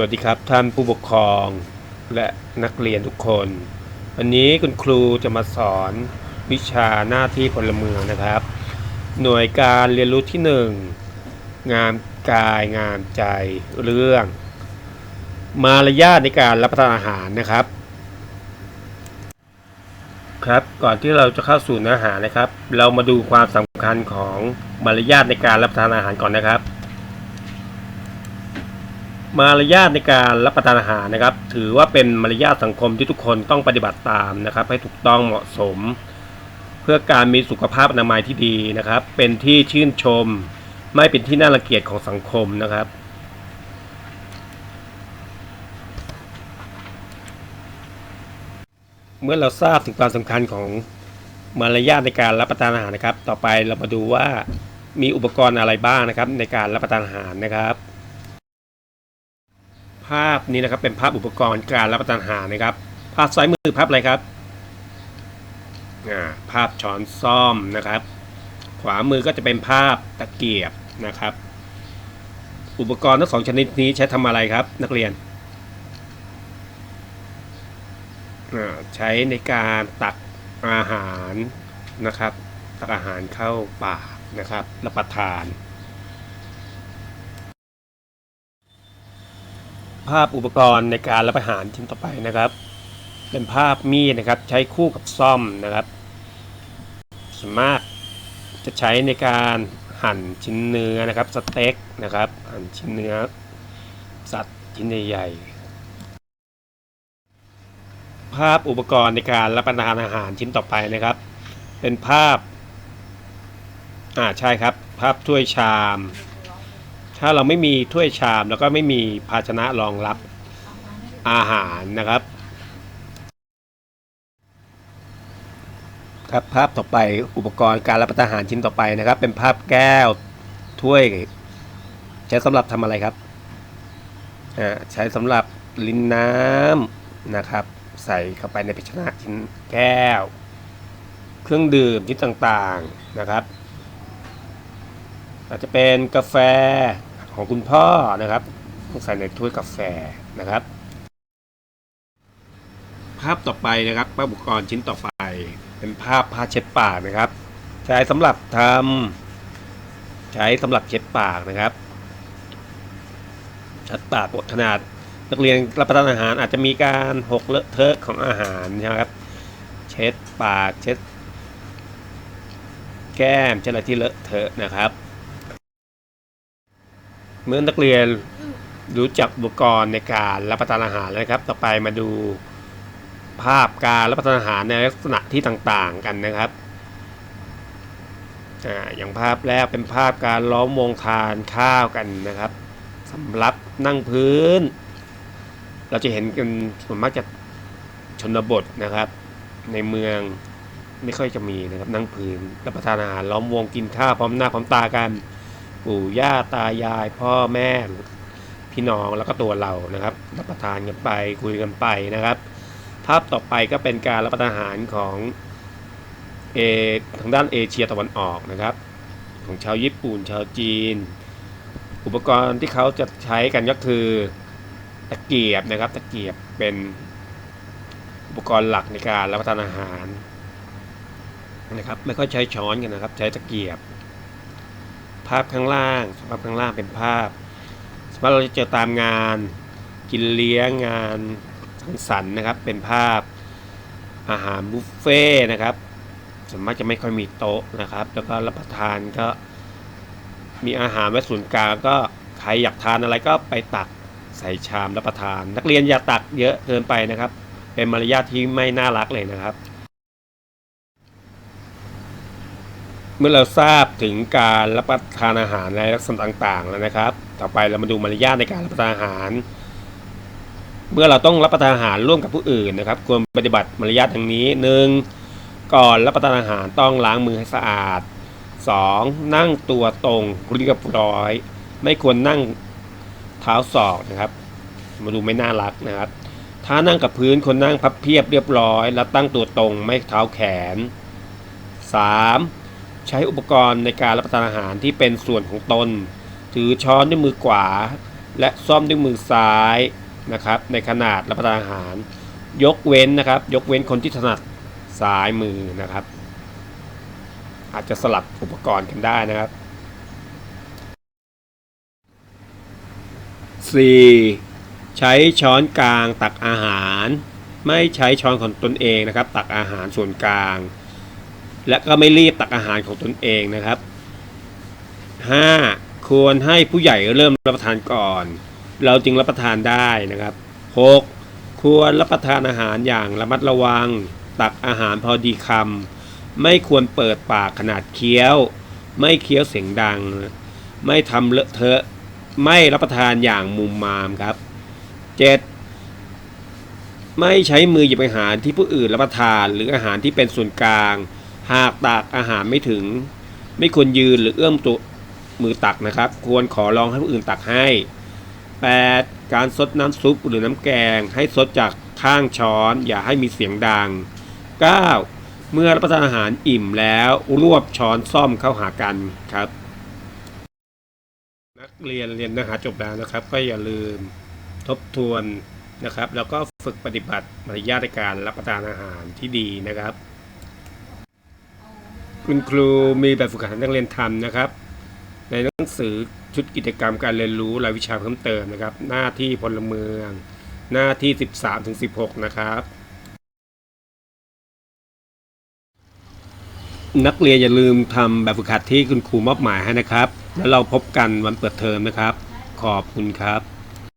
วัสดีครับท่านผู้ปกครองและนักเรียนทุกคน วันนี้คุณครูจะมาสอนวิชาหน้าที่พลเมืองนะครับ หน่วยการเรียนรู้ที่ 1 งามกายงามใจเรื่อง มารยาทในการรับประทานอาหารนะครับ ครับก่อนที่เราจะเข้าสู่เนื้อหานะครับ เรามาดูความสำคัญของมารยาทในการรับประทานอาหารก่อนนะครับ มารยาทในการรับประทานอาหารนะครับ ถือว่าเป็นมารยาทสังคมที่ทุกคนต้องปฏิบัติตามนะครับ ให้ถูกต้องเหมาะสม เพื่อการมีสุขภาพอนามัยที่ดีนะครับ เป็นที่ชื่นชม ไม่เป็นที่น่ารังเกียจของสังคมนะครับเมื่อเราทราบถึงความสำคัญของมารยาทในการรับประทานอาหารนะครับ ต่อไปเรามาดูว่ามีอุปกรณ์อะไรบ้างนะครับ ในการรับประทานอาหารนะครับ ภาพนี้นะครับเป็นภาพอุปกรณ์การรับประทานอาหารนะครับ ภาพซ้ายมือภาพอะไรครับาภาพช้อนซ่อมนะครับ ขวามือก็จะเป็นภาพตะเกียบนะครับ อุปกรณ์ทั้งสองชนิดนี้ใช้ทำอะไรครับ นักเรียนใช้ในการตักอาหารนะครับ ตักอาหารเข้าปากนะครับรับประทาน ภาพอุปกรณ์ในการรับประทานชิ้นต่อไปนะครับ เป็นภาพมีดนะครับใช้คู่กับซ่อมนะครับส่วนมากจะใช้ในการหั่นชิ้นเนื้อนะครับสเต็กนะครับหั่นชิ้นเนื้อสัตว์ชิ้นใหญ่ๆภาพอุปกรณ์ในการรับประทานอาหารชิ้นต่อไปนะครับ เป็นภาพอ่าใช่ครับ ภาพถ้วยชาม ถ้าเราไม่มีถ้วยชามแล้วก็ไม่มีภาชนะรองรับอาหารนะครับ ครับภาพต่อไปอุปกรณ์การรับประทานอาหารชิ้นต่อไปนะครับ เป็นภาพแก้วถ้วยใช้สำหรับทำอะไรครับอ่าใช้สำหรับลิ้นน้ำนะครับ ใส่เข้าไปในภาชนะชิ้นแก้ว เครื่องดื่มชิ้นต่างๆนะครับ อาจจะเป็นกาแฟของคุณพ่อนะครับต้องใส่ในถ้วยกาแฟนะครับ ภาพต่อไปนะครับภาพอุปกรณ์ชิ้นต่อไป เป็นภาพผ้าเช็ดปากนะครับ ใช้สำหรับทำใช้สำหรับเช็ดปากนะครับช็ดปากขนาดนักเรียนรับประทานอาหารอาจจะมีการหกเลอะเทอะของอาหารนะครับ เช็ดปากเช็ด แก้มเช็ดอะไรที่เลอะเทอะนะครับ เมื่อนักเรียนรู้จักอุปกรณ์ในการรับประทานอาหารแล้วนะครับ ต่อไปมาดูภาพการรับประทานอาหารในลักษณะที่ต่างๆกันนะครับอ่าอย่างภาพแรกเป็นภาพการล้อมวงทานข้าวกันนะครับสำหรับนั่งพื้น เราจะเห็นกันส่วนมากจะชนบทนะครับ ในเมืองไม่ค่อยจะมีนะครับนั่งพื้นรับประทานอาหารล้อมวงกินข้าวพร้อมหน้าพร้อมตากัน ปู่ย่าตายาย พ่อแม่พี่น้องแล้วก็ตัวเรานะครับรับประทานกันไปคุยกันไปนะครับ ภาพต่อไปก็เป็นการรับประทานอาหารของเอทางด้านเอเชียตะวันออกนะครับ ของชาวญี่ปุ่นชาวจีน อุปกรณ์ที่เขาจะใช้กันก็คือตะเกียบนะครับ ตะเกียบเป็นอุปกรณ์หลักในการรับประทานอาหารนะครับ ไม่ค่อยใช้ช้อนกันนะครับ ใช้ตะเกียบ ภาพข้างล่างภาพข้างล่างเป็นภาพสมมติเราจะเจอตามงานกินเลี้ยงงานสังสรรค์นะครับ เป็นภาพอาหารบุฟเฟ่ต์นะครับส่วนมากจะไม่ค่อยมีโต๊ะนะครับ แล้วก็รับประทานก็มีอาหารไว้ศูนย์กลางก็ใครอยากทานอะไรก็ไปตักใส่ชามรับประทาน นักเรียนอย่าตักเยอะเกินไปนะครับ เป็นมารยาทที่ไม่น่ารักเลยนะครับ มื่อเราทราบถึงการรับประทานอาหารในลักษณะต่างๆแล้วนะครับ ต่อไปเรามาดูมารยาทในการรับประทานอาหาร เมื่อเราต้องรับประทานอาหารร่วมกับผู้อื่นนะครับ ควรปฏิบัติมารยาทดังนี้หนึ่งก่อนรับประทานอาหารต้องล้างมือให้สะอาด 2. นั่งตัวตรงเรียบร้อย ไม่ควรนั่งเท้าศอกนะครับ มาดูไม่น่ารักนะครับ ถ้านั่งกับพื้นควรนั่งพับเพียบเรียบร้อย แล้วตั้งตัวตรงไม่เท้าแขน 3. ใช้อุปกรณ์ในการรับประทานอาหารที่เป็นส่วนของตน ถือช้อนด้วยมือขวา และซ่อมด้วยมือซ้ายนะครับ ในขนาดรับประทานอาหาร ยกเว้นนะครับ ยกเว้นคนที่ถนัดซ้ายมือนะครับ อาจจะสลับอุปกรณ์กันได้นะครับ 4. ใช้ช้อนกลางตักอาหาร ไม่ใช้ช้อนของตนเองนะครับ ตักอาหารส่วนกลาง และก็ไม่รีบตักอาหารของตนเองนะครับ 5. ควรให้ผู้ใหญ่เริ่มรับประทานก่อน เราจึงรับประทานได้นะครับ 6. ควรรับประทานอาหารอย่างระมัดระวัง ตักอาหารพอดีคำไม่ควรเปิดปากขนาดเคี้ยว ไม่เคี้ยวเสียงดัง ไม่ทำเลอะเทอะ ไม่รับประทานอย่างมุมมามครับ 7. ไม่ใช้มือหยิบอาหารที่ผู้อื่นรับประทานหรืออาหารที่เป็นส่วนกลาง หากตักอาหารไม่ถึง ไม่ควรยืนหรือเอื้อมตัวมือตักนะครับ ควรขอร้องให้ผู้อื่นตักให้ 8. การซดน้ำซุปหรือน้ำแกง ให้ซดจากข้างช้อน อย่าให้มีเสียงดัง 9. เมื่อรับประทานอาหารอิ่มแล้วรวบช้อนซ่อมเข้าหากันครับ นักเรียนเรียนเนื้อหาจบแล้วนะครับ ก็อย่าลืมทบทวนนะครับ แล้วก็ฝึกปฏิบัติมารยาทในการรับประทานอาหารที่ดีนะครับ คุณครูมีแบบฝึกหัดให้นักเรียนทำนะครับ ในหนังสือชุดกิจกรรมการเรียนรู้รายวิชาเพิ่มเติมนะครับ หน้าที่พลเมือง หน้าที่ 13ถึง16 นะครับ นักเรียนอย่าลืมทำแบบฝึกหัดที่คุณครูมอบหมายให้นะครับ แล้วเราพบกันวันเปิดเทอมนะครับ ขอบคุณครับ